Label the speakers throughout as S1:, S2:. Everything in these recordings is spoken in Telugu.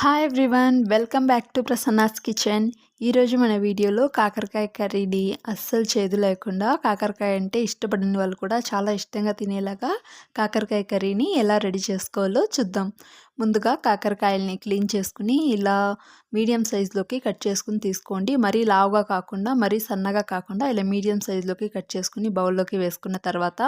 S1: Hi everyone, welcome back to Prasanna's Kitchen. ఈరోజు మన వీడియోలో కాకరకాయ కర్రీని అస్సలు చేదు లేకుండా కాకరకాయ అంటే ఇష్టపడిన వాళ్ళు కూడా చాలా ఇష్టంగా తినేలాగా కాకరకాయ కర్రీని ఎలా రెడీ చేసుకోవాలో చూద్దాం. ముందుగా కాకరకాయలని క్లీన్ చేసుకుని ఇలా మీడియం సైజులోకి కట్ చేసుకుని తీసుకోండి. మరీ లావుగా కాకుండా మరీ సన్నగా కాకుండా ఇలా మీడియం సైజులోకి కట్ చేసుకుని బౌల్లోకి వేసుకున్న తర్వాత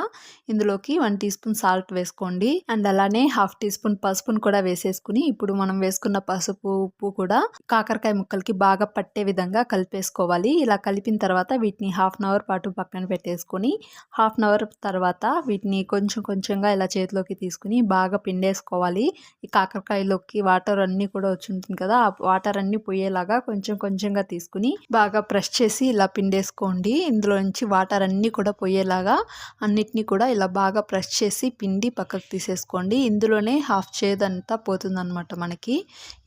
S1: ఇందులోకి వన్ టీ స్పూన్ సాల్ట్ వేసుకోండి. అండ్ అలానే హాఫ్ టీ స్పూన్ పసుపును కూడా వేసేసుకుని ఇప్పుడు మనం వేసుకున్న పసుపు ఉప్పు కూడా కాకరకాయ ముక్కలకి బాగా పట్టి విధంగా కలిపేసుకోవాలి. ఇలా కలిపిన తర్వాత వీటిని హాఫ్ అన్ అవర్ పాటు పక్కన పెట్టేసుకొని హాఫ్ అన్ అవర్ తర్వాత వీటిని కొంచెం కొంచెంగా ఇలా చేతిలోకి తీసుకుని బాగా పిండేసుకోవాలి. ఈ కాకరకాయలోకి వాటర్ అన్నీ కూడా వచ్చి ఉంటుంది కదా ఆ వాటర్ అన్నీ పోయేలాగా కొంచెం కొంచెంగా తీసుకుని బాగా ప్రెస్ చేసి ఇలా పిండేసుకోండి. ఇందులో నుంచి వాటర్ అన్నీ కూడా పోయేలాగా అన్నిటినీ కూడా ఇలా బాగా ప్రెస్ చేసి పిండి పక్కకు తీసేసుకోండి. ఇందులోనే హాఫ్ చేదంతా పోతుందన్నమాట మనకి.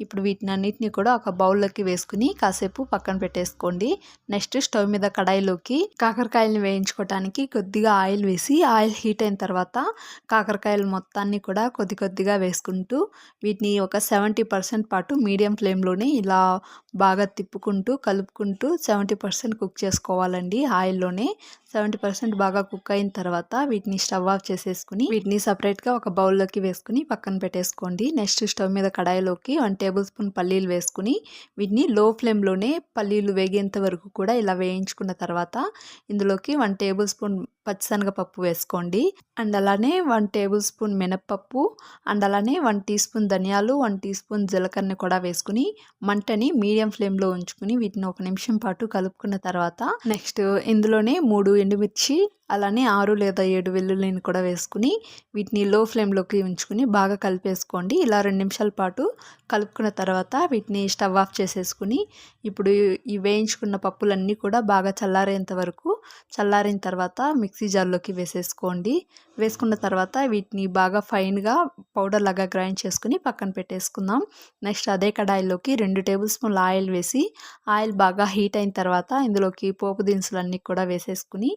S1: ఇప్పుడు వీటిని అన్నిటిని కూడా ఒక బౌల్లోకి వేసుకుని కాసేపు పక్కన పెట్టేసుకోండి. నెక్స్ట్ స్టవ్ మీద కడాయిలోకి కాకరకాయలను వేయించుకోవటానికి కొద్దిగా ఆయిల్ వేసి ఆయిల్ హీట్ అయిన తర్వాత కాకరకాయలు మొత్తాన్ని కూడా కొద్ది కొద్దిగా వేసుకుంటూ వీటిని ఒక సెవెంటీ పర్సెంట్ పాటు మీడియం ఫ్లేమ్లోనే ఇలా బాగా తిప్పుకుంటూ కలుపుకుంటూ సెవెంటీ పర్సెంట్ కుక్ చేసుకోవాలండి ఆయిల్లోనే. సెవెంటీ పర్సెంట్ బాగా కుక్ అయిన తర్వాత వీటిని స్టవ్ ఆఫ్ చేసేసుకుని వీటిని సపరేట్గా ఒక బౌల్లోకి వేసుకుని పక్కన పెట్టేసుకోండి. నెక్స్ట్ స్టవ్ మీద కడాయిలోకి వన్ టేబుల్ స్పూన్ పల్లీలు వేసుకుని వీటిని లో ఫ్లేమ్లోనే పల్లీలు వేగేంత వరకు కూడా ఇలా వేయించుకున్న తర్వాత ఇందులోకి వన్ టేబుల్ స్పూన్ పచ్చిశనగపప్పు వేసుకోండి. అండ్ అలానే వన్ టేబుల్ స్పూన్ మినప్పప్పు అండ్ అలానే వన్ టీ స్పూన్ ధనియాలు వన్ టీ స్పూన్ జీలకర్రని కూడా వేసుకుని మంటని మీడియం ఫ్లేమ్లో ఉంచుకుని వీటిని ఒక నిమిషం పాటు కలుపుకున్న తర్వాత నెక్స్ట్ ఇందులోనే మూడు ఎండుమిర్చి అలానే ఆరు లేదా ఏడు వెల్లుల్లిని కూడా వేసుకుని వీటిని లో ఫ్లేమ్లోకి ఉంచుకుని బాగా కలిపేసుకోండి. ఇలా రెండు నిమిషాల పాటు కలుపుకున్న తర్వాత వీటిని స్టవ్ ఆఫ్ చేసేసుకుని ఇప్పుడు ఈ వేయించుకున్న పప్పులన్నీ కూడా బాగా చల్లారేంత వరకు చల్లారిన తర్వాత మిక్సీ జార్లోకి వేసేసుకోండి. వేసుకున్న తర్వాత వీటిని బాగా ఫైన్గా పౌడర్ లాగా గ్రైండ్ చేసుకుని పక్కన పెట్టేసుకుందాం. నెక్స్ట్ అదే కడాయిలోకి రెండు టేబుల్ స్పూన్ల ఆయిల్ వేసి ఆయిల్ బాగా హీట్ అయిన తర్వాత ఇందులోకి పోపు దినుసులన్నీ కూడా వేసేసుకుని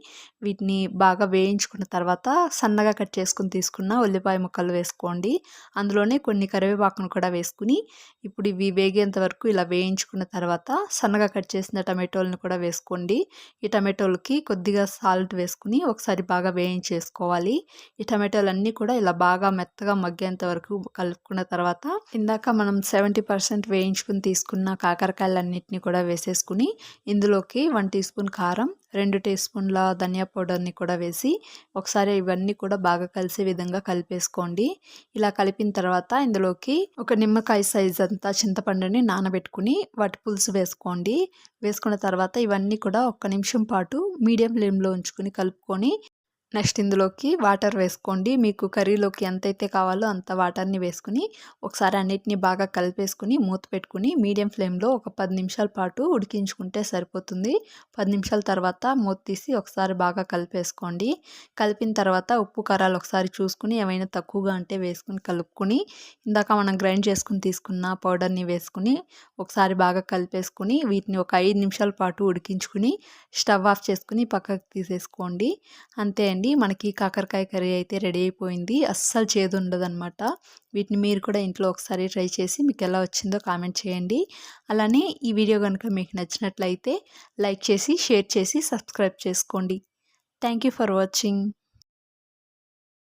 S1: వీటిని బాగా వేయించుకున్న తర్వాత సన్నగా కట్ చేసుకుని తీసుకున్న ఉల్లిపాయ ముక్కలు వేసుకోండి. అందులోనే కొన్ని కరివేపాకును కూడా వేసుకుని ఇప్పుడు ఇవి వేగేంత వరకు ఇలా వేయించుకున్న తర్వాత సన్నగా కట్ చేసిన టమాటోలను కూడా వేసుకోండి. ఈ టమాటోలకి కొద్దిగా సాల్ట్ వేసుకుని ఒకసారి బాగా వేయించేసుకోవాలి. ఈ టమాటోలు అన్నీ కూడా ఇలా బాగా మెత్తగా మగ్గేంత వరకు కలుపుకున్న తర్వాత ఇందాక మనం సెవెంటీ పర్సెంట్ వేయించుకుని తీసుకున్న కాకరకాయలన్నింటినీ కూడా వేసేసుకుని ఇందులోకి వన్ టీ స్పూన్ కారం రెండు టీ స్పూన్ల ధనియా పౌడర్ని కూడా వేసి ఒకసారి ఇవన్నీ కూడా బాగా కలిసే విధంగా కలిపేసుకోండి. ఇలా కలిపిన తర్వాత ఇందులోకి ఒక నిమ్మకాయ సైజ్ అంతా చింతపండుని నానబెట్టుకుని వాటి పులుసు వేసుకోండి. వేసుకున్న తర్వాత ఇవన్నీ కూడా ఒక్క నిమిషం పాటు మీడియం ఫ్లేమ్లో ఉంచుకుని కలుపుకొని నెక్స్ట్ ఇందులోకి వాటర్ వేసుకోండి. మీకు కర్రీలోకి ఎంతైతే కావాలో అంత వాటర్ని వేసుకుని ఒకసారి అన్నిటిని బాగా కలిపేసుకుని మూత పెట్టుకుని మీడియం ఫ్లేమ్లో ఒక పది నిమిషాల పాటు ఉడికించుకుంటే సరిపోతుంది. పది నిమిషాల తర్వాత మూత తీసి ఒకసారి బాగా కలిపేసుకోండి. కలిపిన తర్వాత ఉప్పు కారాలు ఒకసారి చూసుకుని ఏమైనా తక్కువగా అంటే వేసుకుని కలుపుకుని ఇందాక మనం గ్రైండ్ చేసుకుని తీసుకున్న పౌడర్ని వేసుకుని ఒకసారి బాగా కలిపేసుకుని వీటిని ఒక ఐదు నిమిషాల పాటు ఉడికించుకుని స్టవ్ ఆఫ్ చేసుకుని పక్కకు తీసేసుకోండి. అంతే అండి. అండి. మనకి కాకరకాయ కర్రీ అయితే రెడీ అయిపోయింది. అస్సలు చేదు ఉండదన్నమాట వీటిని మీరు కూడా ఇంట్లో ఒకసారి ట్రై చేసి మీకు ఎలా వచ్చిందో కామెంట్ చేయండి. అలానే ఈ వీడియో కనుక మీకు నచ్చినట్లయితే లైక్ చేసి షేర్ చేసి సబ్స్క్రైబ్ చేసుకోండి. Thank you for watching.